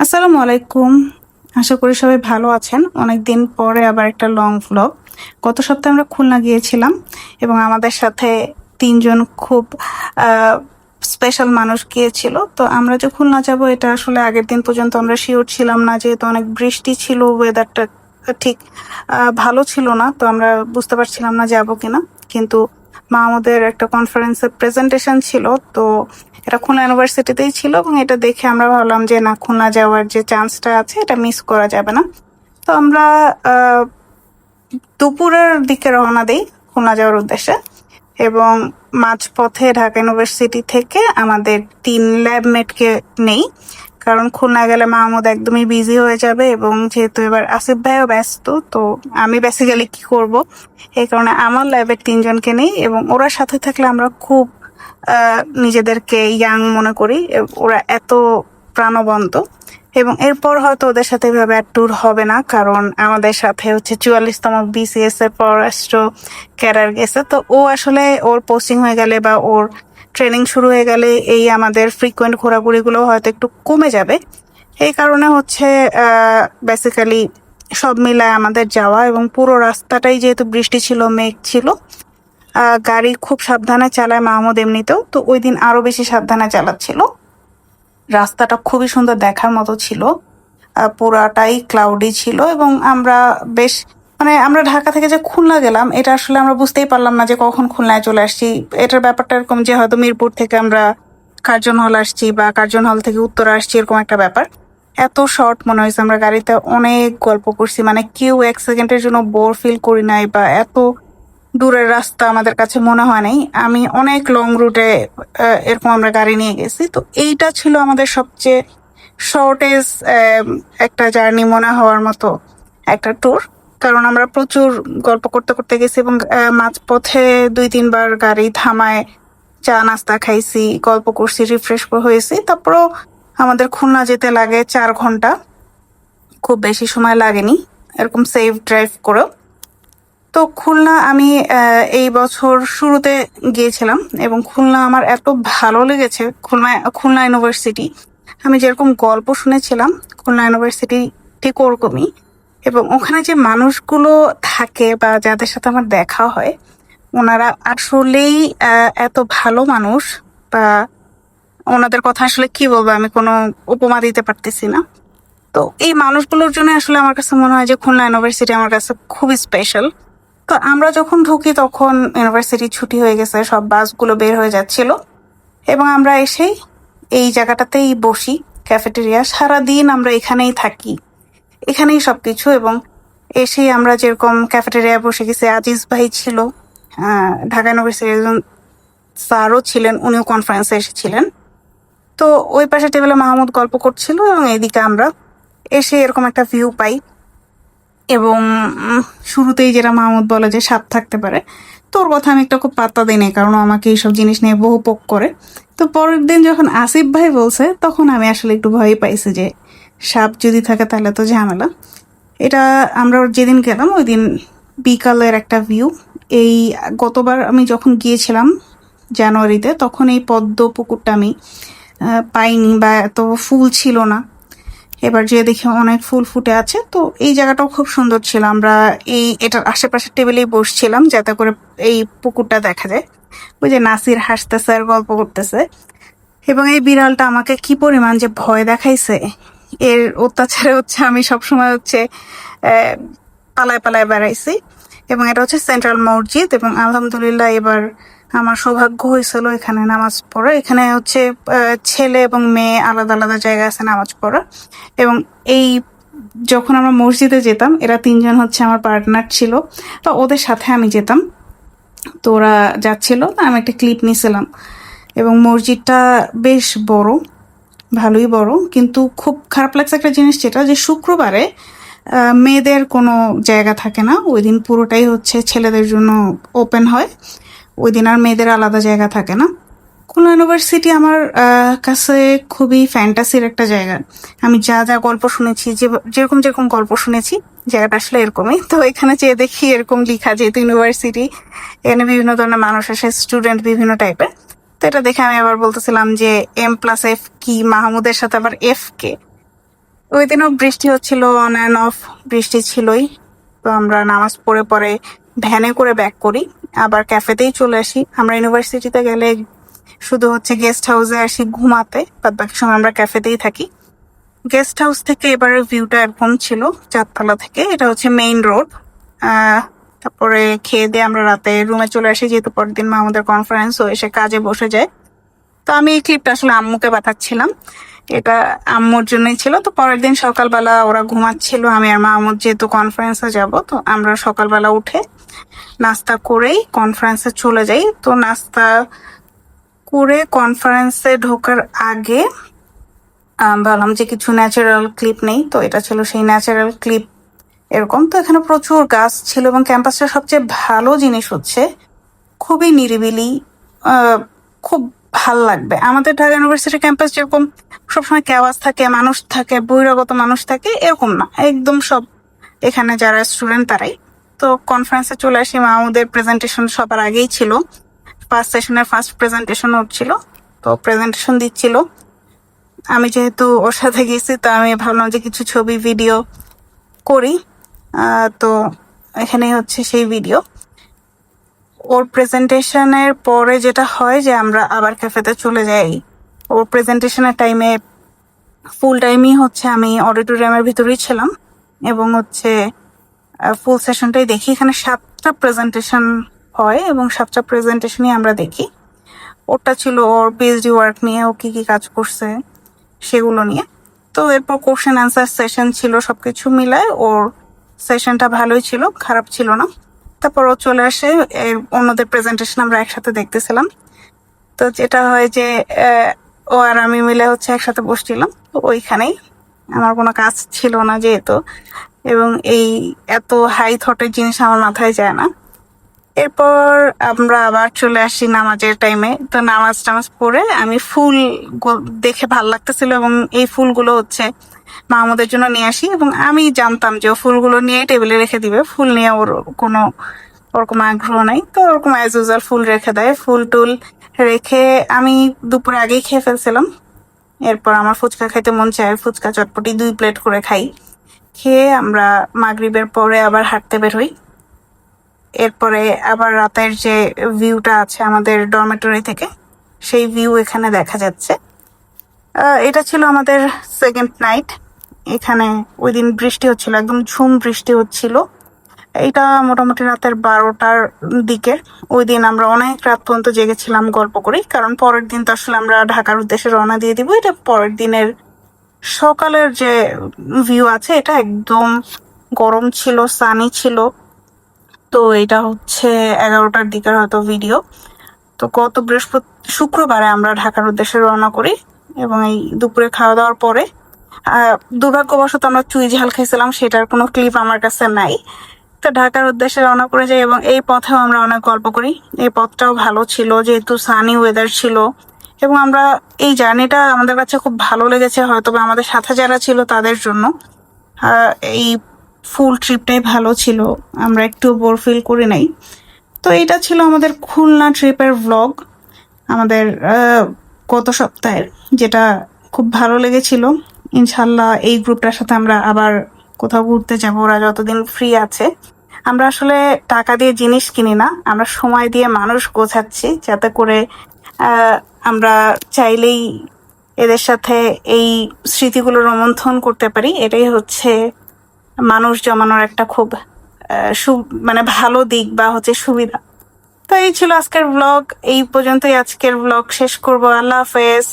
আসসালামু আলাইকুম। আশা করি সবাই ভালো আছেন। অনেক দিন পরে আবার একটা লং ভ্লগ গত সপ্তাহে আমরা খুলনা গিয়েছিলাম এবং আমাদের সাথে তিনজন খুব স্পেশাল মানুষ গিয়েছিল। তো আমরা যে খুলনা যাব, এটা আসলে আগের দিন পর্যন্ত আমরা শিওর ছিলাম না। যেহেতু অনেক বৃষ্টি ছিল ওয়েদারটা ঠিক ভালো ছিল না, তো আমরা বুঝতে পারছিলাম না যাব কিনা। কিন্তু মা আমাদের একটা কনফারেন্সের প্রেজেন্টেশন ছিল, তো এটা খুলনা ইউনিভার্সিটিতেই ছিল এবং এটা দেখে আমরা ভাবলাম যে না, খুলনা যাওয়ার যে চান্সটা আছে, এটা মিস করা যাবে না। তো আমরা দুপুরের দিকে রওনা দিই খুলনা যাওয়ার উদ্দেশ্যে এবং মাঝপথে ঢাকা ইউনিভার্সিটি থেকে আমাদের তিন ল্যাবমেটকে নেই। কারণ খুলনা গেলে মাহমুদ একদমই বিজি হয়ে যাবে এবং যেহেতু এবার আসিফ ভাইও ব্যস্ত, তো আমি বেসিক্যালি কি করব? এই কারণে আমার ল্যাবের তিনজনকে নেই এবং ওরা সাথে থাকলে আমরা খুব নিজেদেরকে ইয়াং মনে করি ওরা এত প্রাণবন্ত। এবং এরপর হয়তো ওদের সাথে এভাবে আর ট্যুর হবে না, কারণ আমাদের সাথে হচ্ছে চুয়াল্লিশতম বিসিএস এর পররাষ্ট্র ক্যারার গেছে। তো ও আসলে ওর পোস্টিং হয়ে গেলে বা ওর ট্রেনিং শুরু হয়ে গেলে এই আমাদের ফ্রিকোয়েন্ট ঘোরাঘুরিগুলো হয়তো একটু কমে যাবে। এই কারণে হচ্ছে বেসিক্যালি সব মিলায় আমাদের যাওয়া এবং পুরো রাস্তাটাই যেহেতু বৃষ্টি ছিল, মেঘ ছিল গাড়ি খুব সাবধানে চালায় মাহমুদ এমনিতেও, তো ওই দিন আরও বেশি সাবধানে চালাচ্ছিল। রাস্তাটা খুবই সুন্দর দেখার মতো ছিল পুরাটাই ক্লাউডি ছিল এবং আমরা বেশ মানে আমরা ঢাকা থেকে যে খুলনা গেলাম, এটা আসলে আমরা বুঝতেই পারলাম না যে কখন খুলনায় চলে আসছি। এটার ব্যাপারটা এরকম যে হয়তো মিরপুর থেকে আমরা কার্জন হল আসছি বা কার্জন হল থেকে উত্তর আসছি, এরকম একটা ব্যাপার। এত শর্ট মনে হয়েছে, আমরা গাড়িতে অনেক গল্প করছি মানে কেউ এক সেকেন্ডের জন্য বোর ফিল করি নাই বা এত দূরের রাস্তা আমাদের কাছে মনে হয় নাই। আমি অনেক লং রুটে এরকম আমরা গাড়ি নিয়ে গেছি। তো এইটা ছিল আমাদের সবচেয়ে শর্টেজ একটা জার্নি মনে হওয়ার মতো একটা ট্যুর কারণ আমরা প্রচুর গল্প করতে করতে গেছি এবং মাঝপথে দুই তিনবার গাড়ি থামায়, চা নাস্তা খাইছি, গল্প করছি রিফ্রেশ হয়েছি। তারপরও আমাদের খুলনা যেতে লাগে চার ঘণ্টা। খুব বেশি সময় লাগেনি। এরকম সেফ ড্রাইভ করেও। তো খুলনা আমি এই বছর শুরুতে গিয়েছিলাম এবং খুলনা আমার এত ভালো লেগেছে, খুলনা খুলনা ইউনিভার্সিটি আমি যেরকম গল্প শুনেছিলাম, খুলনা ইউনিভার্সিটি ঠিক ওরকমই। এবং ওখানে যে মানুষগুলো থাকে বা যাদের সাথে আমার দেখা হয়, ওনারা আসলেই এত ভালো মানুষ বা ওনাদের কথা আসলে কি বলব, আমি কোনো উপমা দিতে পারতেছি না। তো এই মানুষগুলোর জন্য আসলে আমার কাছে মনে হয় যে খুলনা ইউনিভার্সিটি আমার কাছে খুবই স্পেশাল তো আমরা যখন ঢুকি তখন ইউনিভার্সিটি ছুটি হয়ে গেছে, সব বাসগুলো বের হয়ে যাচ্ছিল এবং আমরা এসেই এই জায়গাটাতেই বসি ক্যাফেটেরিয়া সারাদিন আমরা এখানেই থাকি। এখানেই সবকিছু এবং এসেই আমরা যেরকম ক্যাফেটেরিয়া বসে গেছি, আজিজ ভাই ছিল ঢাকা ইউনিভার্সিটির একজন স্যারও ছিলেন, উনিও কনফারেন্সে এসেছিলেন। তো ওই পাশে টেবিলে মাহমুদ গল্প করছিল এবং এদিকে আমরা এসে এরকম একটা ভিউ পাই এবং শুরুতেই যেটা মাহমুদ বলে যে সাপ থাকতে পারে। তোর কথা আমি একটা খুব পাত্তা দিই কারণ আমাকে এইসব জিনিস নিয়ে বহু পোক করে। তো পরের দিন যখন আসিফ ভাই বলছে, তখন আমি আসলে একটু ভয় পাইছি যে সাপ যদি থাকে তাহলে তো ঝামেলা। এটা আমরা যেদিন গেলাম ওই দিন বিকালের একটা ভিউ এই গতবার আমি যখন গিয়েছিলাম জানুয়ারিতে, তখন এই পদ্ম পুকুরটা আমি পাইনি বা এত ফুল ছিল না। এবার যে দেখি অনেক ফুল ফুটে আছে, তো এই জায়গাটাও খুব সুন্দর ছিল। আমরা এই এটার আশেপাশের টেবিলেই বসছিলাম যাতে করে এই পুকুরটা দেখা যায়। ওই যে নাসির হাসতেছে আর গল্প করতেছে। এবং এই বিড়ালটা আমাকে কি পরিমাণ যে ভয় দেখাইছে এর অত্যাচারে হচ্ছে আমি সবসময় হচ্ছে পালায় পালায় বেড়াইছি। এবং এটা হচ্ছে সেন্ট্রাল মসজিদ এবং আলহামদুলিল্লাহ এবার আমার সৌভাগ্য হয়েছিল এখানে নামাজ পড়া। এখানে হচ্ছে ছেলে এবং মেয়ে আলাদা আলাদা জায়গা আছে নামাজ পড়া। এবং এই যখন আমরা মসজিদে যেতাম, এরা তিনজন হচ্ছে আমার পার্টনার ছিল। তো ওদের সাথে আমি যেতাম। তো ওরা যাচ্ছিল, আমি একটা ক্লিপ নিয়েছিলাম এবং মসজিদটা বেশ বড়। ভালোই বড়, কিন্তু খুব খারাপ লাগছে একটা জিনিস যেটা, যে শুক্রবারে মেয়েদের কোনো জায়গা থাকে না ওই দিন পুরোটাই হচ্ছে ছেলেদের জন্য ওপেন হয় ওই দিন আর মেয়েদের আলাদা জায়গা থাকে না। খুলনা ইউনিভার্সিটি আমার কাছে খুবই ফ্যান্টাসির একটা জায়গা। আমি যা যা গল্প শুনেছি, যে, যেরকম যেরকম গল্প শুনেছি, জায়গাটা আসলে এরকমই। তো এখানে যেয়ে দেখি এরকম লিখা, যেহেতু ইউনিভার্সিটি, এখানে বিভিন্ন ধরনের মানুষ আসে স্টুডেন্ট বিভিন্ন টাইপের এটা দেখে আমি আবার বলতেছিলাম যে এম প্লাস এফ কি? মাহমুদের সাথে আবার এফ কে ওই দিনও বৃষ্টি হচ্ছিল অন অ্যান্ড অফ বৃষ্টি ছিলই। তো আমরা নামাজ পড়ে পরে ভ্যানে করে ব্যাক করি, আবার ক্যাফেতেই চলে আসি। আমরা ইউনিভার্সিটিতে গেলে শুধু হচ্ছে গেস্ট হাউসে আসি ঘুমাতে বাদ বাকি সময় আমরা ক্যাফেতেই থাকি। গেস্ট হাউস থেকে এবারের ভিউটা এরকম ছিল চারতলা থেকে, এটা হচ্ছে মেইন রোড তারপরে খেয়ে দিয়ে আমরা রাতে রুমে চলে আসি, যেহেতু পরের দিন আমাদের কনফারেন্স ও এসে কাজে বসে যায়। তো আমি এই ক্লিপটা আসলে আম্মুকে পাঠাচ্ছিলাম। এটা আম্মুর জন্যই ছিল। তো পরের দিন সকালবেলা ওরা ঘুমাচ্ছিল, আমি আর মাহমুদ যেহেতু কনফারেন্সে যাব, তো আমরা সকালবেলা উঠে নাস্তা করেই কনফারেন্সে চলে যাই। তো নাস্তা করে কনফারেন্সে ঢোকার আগে ভাবলাম যে কিছু ন্যাচারাল ক্লিপ নেই। তো এটা ছিল সেই ন্যাচারাল ক্লিপ এরকম তো এখানে প্রচুর গাছ ছিল এবং ক্যাম্পাসটা সবচেয়ে ভালো জিনিস হচ্ছে, খুবই নিরিবিলি খুব ভালো লাগবে। আমাদের ঢাকা ইউনিভার্সিটি ক্যাম্পাস যেরকম সবসময় ক্যাওয়াজ থাকে, মানুষ থাকে, বহিরাগত মানুষ থাকে, এরকম না। একদম সব এখানে যারা স্টুডেন্ট তারাই। তো কনফারেন্সে চলে আসি মাহমুদের প্রেজেন্টেশন সবার আগেই ছিল। ফার্স্ট সেশনের ফার্স্ট প্রেজেন্টেশন হচ্ছিল তো প্রেজেন্টেশন দিচ্ছিল। আমি যেহেতু ওর সাথে গেছি, তো আমি ভাবলাম যে কিছু ছবি ভিডিও করি। তো এখানেই হচ্ছে সেই ভিডিও ওর প্রেজেন্টেশনের পরে যেটা হয় যে আমরা আবার ক্যাফেতে চলে যাই। ওর প্রেজেন্টেশনের টাইমে ফুল টাইমই হচ্ছে আমি অডিটোরিয়ামের ভিতরেই ছিলাম এবং হচ্ছে ফুল সেশনটাই দেখি। এখানে সাতটা প্রেজেন্টেশন হয় এবং সাতটা প্রেজেন্টেশনই আমরা দেখি। ওটা ছিল ওর পিএইচডি ওয়ার্ক নিয়ে, ও কী কী কাজ করছে সেগুলো নিয়ে। তো এরপর কোশ্চেন অ্যান্সার সেশন ছিল সব কিছু মিলায় ওর সেশনটা ভালোই ছিল, খারাপ ছিল না। তারপর ও চলে আসে অন্যদের প্রেজেন্টেশন আমরা একসাথে দেখতেছিলাম। তো যেটা হয় যে ও আর আমি মিলে হচ্ছে একসাথে বসছিলাম ওইখানেই। আমার কোনো কাজ ছিল না যেহেতু, এবং এই এত হাই থটের জিনিস আমার মাথায় যায় না। এরপর আমরা আবার চলে আসি নামাজের টাইমে তো নামাজ টামাজ পড়ে আমি ফুল দেখে ভালো লাগতেছিল এবং এই ফুলগুলো হচ্ছে মাহমুদের জন্য নিয়ে আসি এবং আমি জানতাম যে ও ফুলগুলো নিয়ে টেবিলে রেখে দিবে। ফুল নিয়ে ওর কোনো ওরকম আগ্রহ নাই। তো ওরকম অ্যাজ ইউজাল ফুল রেখে দেয়। ফুল টুল রেখে আমি দুপুরে আগেই খেয়ে ফেলছিলাম। এরপর আমার ফুচকা খাইতে মন চায়, ফুচকা চটপটি দুই প্লেট করে খাই। খেয়ে আমরা মাগরিবের পরে আবার হাঁটতে বের হই। এরপরে আবার রাতের যে ভিউটা আছে আমাদের ডরমেটরি থেকে, সেই ভিউ এখানে দেখা যাচ্ছে। এটা ছিল আমাদের সেকেন্ড নাইট এখানে ওই দিন বৃষ্টি হচ্ছিল, একদম ঝুম বৃষ্টি হচ্ছিল। এটা মোটামুটি রাতের বারোটার দিকে। ওই দিন আমরা অনেক রাত পর্যন্ত জেগেছিলাম গল্প করি, কারণ পরের দিন তো আসলে আমরা ঢাকার উদ্দেশ্যে রওনা দিয়ে দিব। এটা পরের দিনের সকালের যে ভিউ আছে, এটা একদম গরম ছিল সানি ছিল। তো এটা হচ্ছে এগারোটার দিকের হয়তো ভিডিও তো গত বৃহস্পতি, শুক্রবারে আমরা ঢাকার উদ্দেশ্যে রওনা করি এবং এই দুপুরে খাওয়া দাওয়ার পরে দুর্ভাগ্যবশত আমরা চুই ঝাল খেয়েছিলাম সেটার কোনো ক্লিপ আমার কাছে নাই। তো ঢাকার উদ্দেশ্যে রওনা করে যাই এবং এই পথেও আমরা অনেক গল্প করি। এই পথটাও ভালো ছিল, যেহেতু সানি ওয়েদার ছিল এবং আমরা এই জার্নিটা আমাদের কাছে খুব ভালো লেগেছে হয়তো বা আমাদের সাথে যারা ছিল তাদের জন্য। এই ফুল ট্রিপটাই ভালো ছিল, আমরা একটু বোর ফিল করি নাই। তো এটা ছিল আমাদের খুলনা ট্রিপের ভ্লগ আমাদের গত সপ্তাহের, যেটা খুব ভালো লেগেছিল। ইনশাল্লাহ এই গ্রুপটার সাথে আমরা আবার কোথাও ঘুরতে যাব, ওরা যতদিন ফ্রি আছে। আমরা আসলে টাকা দিয়ে জিনিস কিনি না, আমরা সময় দিয়ে মানুষ গোছাচ্ছি যাতে করে আমরা চাইলেই এদের সাথে এই স্মৃতিগুলো রোমন্থন করতে পারি। এটাই হচ্ছে মানুষ জমানোর একটা খুব মানে ভালো দিক বা হচ্ছে সুবিধা। তো এই ছিল আজকের ব্লগ এই পর্যন্তই আজকের ব্লগ শেষ করব। আল্লাহ হাফেজ।